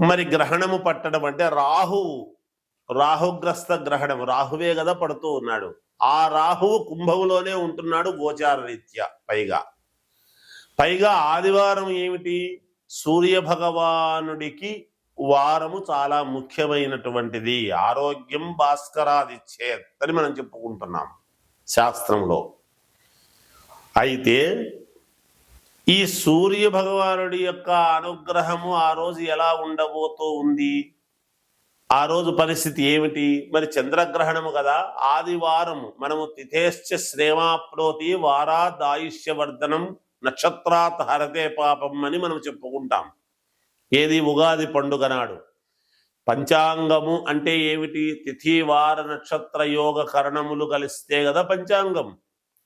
మరి గ్రహణము పట్టడం అంటే రాహువు రాహుగ్రస్త గ్రహణం. రాహువే కదా పడుతూ ఉన్నాడు. ఆ రాహువు కుంభములోనే ఉంటున్నాడు గోచార రీత్యా పైగా. పైగా ఆదివారం ఏమిటి? సూర్య భగవానుడికి వారము చాలా ముఖ్యమైనటువంటిది. ఆరోగ్యం భాస్కరాదిచ్చేత్ అని మనం చెప్పుకుంటున్నాం శాస్త్రంలో. అయితే ఈ సూర్య భగవానుడి యొక్క అనుగ్రహము ఆ రోజు ఎలా ఉండబోతూ ఉంది? ఆ రోజు పరిస్థితి ఏమిటి? మరి చంద్రగ్రహణము కదా ఆదివారము. మనము తిథేశ్చ శ్రేమాప్నోతి వారా దాయుష్యవర్ధనం నక్షత్రాత్ హరతే పాపం అని మనం చెప్పుకుంటాం. ఏది? ఉగాది పండుగ నాడు. పంచాంగము అంటే ఏమిటి? తిథి వార నక్షత్ర యోగ కరణములు కలిస్తే కదా పంచాంగం.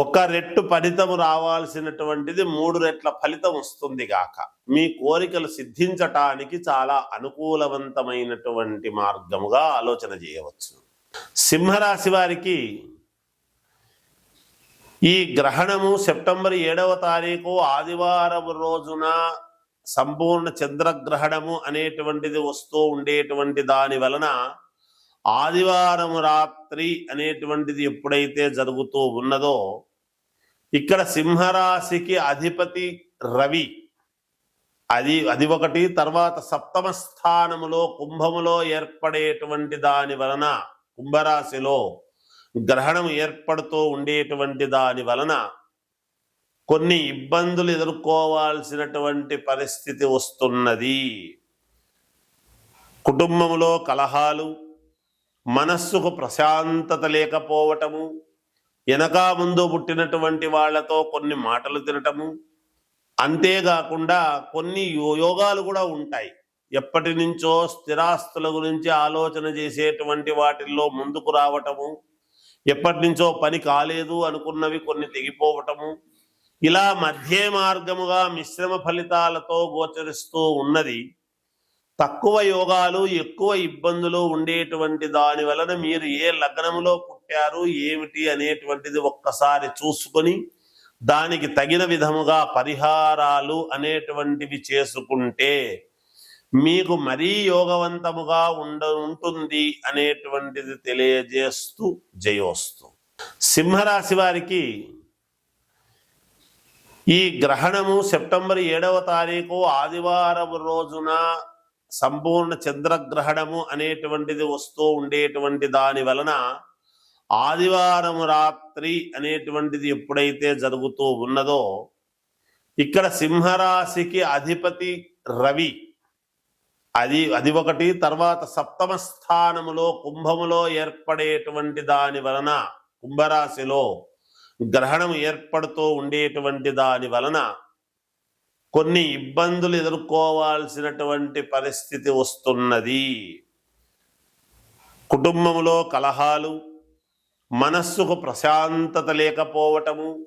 ఒక రెట్టు ఫలితము రావాల్సినటువంటిది మూడు రెట్ల ఫలితం వస్తుంది గాక. మీ కోరికలు సిద్ధించటానికి చాలా అనుకూలవంతమైనటువంటి మార్గముగా ఆలోచన చేయవచ్చు. సింహరాశి వారికి ఈ గ్రహణము సెప్టెంబర్ ఏడవ తారీఖు ఆదివారం రోజున సంపూర్ణ చంద్రగ్రహణము అనేటువంటిది వస్తూ ఉండేటువంటి దాని వలన ఆదివారం రాత్రి అనేటువంటిది ఎప్పుడైతే జరుగుతూ ఉన్నదో ఇక్కడ సింహరాశికి అధిపతి రవి. అది అది ఒకటి. తర్వాత సప్తమ స్థానములో కుంభములో ఏర్పడేటువంటి దాని వలన కుంభరాశిలో గ్రహణం ఏర్పడుతూ ఉండేటువంటి దాని వలన కొన్ని ఇబ్బందులు ఎదుర్కోవాల్సినటువంటి పరిస్థితి వస్తున్నది. కుటుంబంలో కలహాలు మనస్సుకు ప్రశాంతత లేకపోవటము వెనక ముందు పుట్టినటువంటి వాళ్ళతో కొన్ని మాటలు తినటము అంతేకాకుండా కొన్ని యోగాలు కూడా ఉంటాయి. ఎప్పటి నుంచో స్థిరాస్తుల గురించి ఆలోచన చేసేటువంటి వాటిల్లో ముందుకు రావటము ఎప్పటి నుంచో పని కాలేదు అనుకున్నవి కొన్ని తెగిపోవటము ఇలా మధ్య మార్గముగా మిశ్రమ ఫలితాలతో గోచరిస్తూ ఉన్నది. తక్కువ యోగాలు ఎక్కువ ఇబ్బందులు ఉండేటువంటి దాని వలన మీరు ఏ లగ్నములో పుట్టారు ఏమిటి అనేటువంటిది ఒక్కసారి చూసుకొని దానికి తగిన విధముగా పరిహారాలు అనేటువంటివి చేసుకుంటే మీకు మరీ యోగవంతముగా ఉండ ఉంటుంది అనేటువంటిది తెలియజేస్తూ జయోస్తు. సింహరాశి వారికి ఈ గ్రహణము సెప్టెంబర్ ఏడవ తారీఖు ఆదివారం రోజున సంపూర్ణ చంద్రగ్రహణము అనేటువంటిది వస్తూ ఉండేటువంటి దాని వలన ఆదివారం రాత్రి అనేటువంటిది ఎప్పుడైతే జరుగుతూ ఉన్నదో ఇక్కడ సింహరాశికి అధిపతి రవి. అది అది ఒకటి. తర్వాత సప్తమ స్థానములో కుంభములో ఏర్పడేటువంటి దాని వలన కుంభరాశిలో గ్రహణం ఏర్పడుతూ ఉండేటువంటి దాని వలన కొన్ని ఇబ్బందులు ఎదుర్కోవాల్సినటువంటి పరిస్థితి వస్తున్నది. కుటుంబంలో కలహాలు మనస్సుకు ప్రశాంతత లేకపోవటము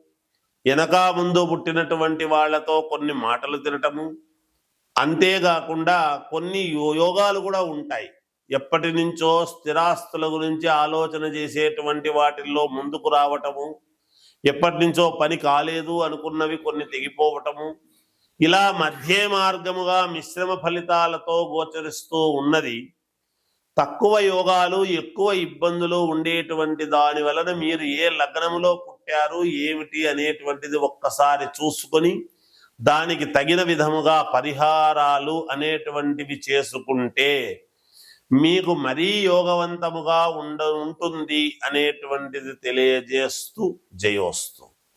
వెనక ముందు పుట్టినటువంటి వాళ్ళతో కొన్ని మాటలు తినటము అంతేకాకుండా కొన్ని యో- యోగాలు కూడా ఉంటాయి. ఎప్పటి నుంచో స్థిరాస్తుల గురించి ఆలోచన చేసేటువంటి వాటిల్లో ముందుకు రావటము ఎప్పటి నుంచో పని కాలేదు అనుకున్నవి కొన్ని తెగిపోవటము ఇలా మధ్య మార్గముగా మిశ్రమ ఫలితాలతో గోచరిస్తూ ఉన్నది. తక్కువ యోగాలు ఎక్కువ ఇబ్బందులు ఉండేటువంటి దాని వలన మీరు ఏ లగ్నములో పుట్టారు ఏమిటి అనేటువంటిది ఒక్కసారి చూసుకొని దానికి తగిన విధముగా పరిహారాలు అనేటువంటివి చేసుకుంటే మీకు మరీ యోగవంతముగా ఉండ ఉంటుంది అనేటువంటిది తెలియజేస్తూ జయోస్తు.